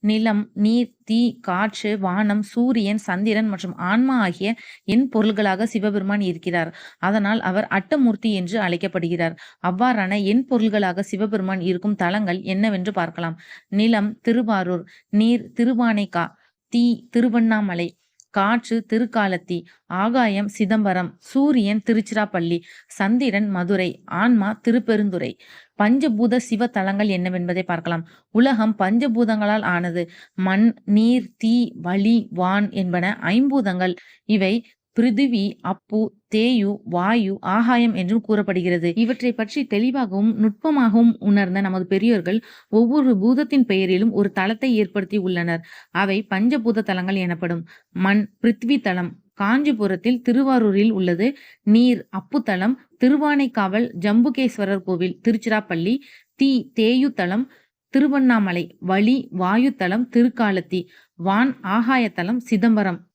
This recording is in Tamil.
நிலம், நீர், தீ, காற்று, வானம், சூரியன், சந்திரன் மற்றும் ஆன்மா ஆகிய எண்பொருள்களாக சிவபெருமான் இருக்கிறார். அதனால் அவர் அட்டமூர்த்தி என்று அழைக்கப்படுகிறார். அவ்வாறான எண்பொருள்களாக சிவபெருமான் இருக்கும் தலங்கள் என்னவென்று பார்க்கலாம். நிலம் திருவாரூர், நீர் திருவானைக்கா, தீ திருவண்ணாமலை, காற்று திருக்காலத்தி, ஆகாயம் சிதம்பரம், சூரியன் திருச்சிராப்பள்ளி, சந்திரன் மதுரை, ஆன்மா திருப்பெருந்துறை. பஞ்சபூத சிவ தலங்கள் என்னவென்பதை பார்க்கலாம். உலகம் பஞ்சபூதங்களால் ஆனது. மண், நீர், தீ, வளி, வான் என்பன ஐம்பூதங்கள். இவை பிருதிவி, அப்பு, தேயு, வாயு, ஆகாயம் என்றும் கூறப்படுகிறது. இவற்றைப் பற்றி தெளிவாகவும் நுட்பமாகவும் உணர்ந்த நமது பெரியோர்கள் ஒவ்வொரு பூதத்தின் பெயரிலும் ஒரு தலத்தை ஏற்படுத்தி உள்ளனர். அவை பஞ்சபூத தலங்கள் எனப்படும். மண் பிருத்வி தலம் காஞ்சிபுரத்தில் திருவாரூரில் உள்ளது. நீர் அப்புத்தலம் திருவானைக்காவல் ஜம்புகேஸ்வரர் கோவில் திருச்சிராப்பள்ளி. தீ தேயுத்தலம் திருவண்ணாமலை. வழி வாயுத்தலம் திருக்காலத்தி. வான் ஆகாயத்தலம் சிதம்பரம்.